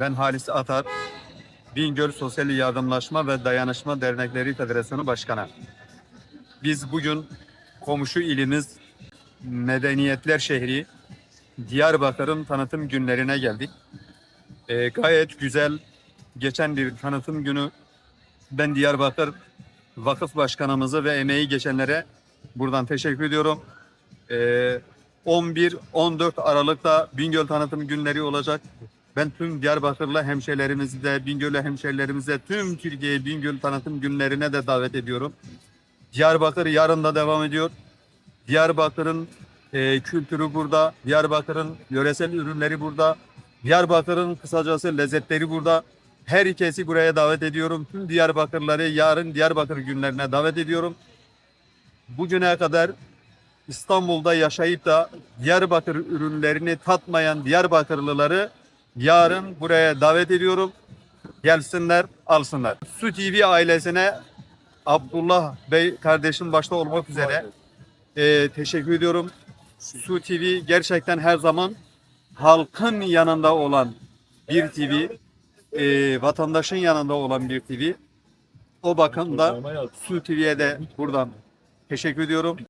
Ben Halis Atar, Bingöl Sosyal Yardımlaşma ve Dayanışma Dernekleri Federasyonu Başkanı. Biz bugün komşu ilimiz Medeniyetler Şehri Diyarbakır'ın tanıtım günlerine geldik. Ee, gayet güzel geçen bir tanıtım günü. Ben Diyarbakır Vakıf Başkanımızı ve emeği geçenlere buradan teşekkür ediyorum. Ee, 11-14 Aralık'ta Bingöl tanıtım günleri olacak. Ben tüm Diyarbakırlı hemşehrilerimizi Bingöl'lü hemşehrilerimize, tüm Türkiye Bingöl tanıtım günlerine de davet ediyorum. Diyarbakır yarın da devam ediyor. Diyarbakır'ın e, kültürü burada, Diyarbakır'ın yöresel ürünleri burada, Diyarbakır'ın kısacası lezzetleri burada. Herkesi buraya davet ediyorum. Tüm Diyarbakırları yarın Diyarbakır günlerine davet ediyorum. Bugüne kadar İstanbul'da yaşayıp da Diyarbakır ürünlerini tatmayan Diyarbakırlıları yarın buraya davet ediyorum. Gelsinler, alsınlar. Su TV ailesine Abdullah Bey kardeşim başta olmak üzere e, teşekkür ediyorum. Su TV gerçekten her zaman halkın yanında olan bir TV, e, vatandaşın yanında olan bir TV. O bakımda Su TV'ye de buradan teşekkür ediyorum.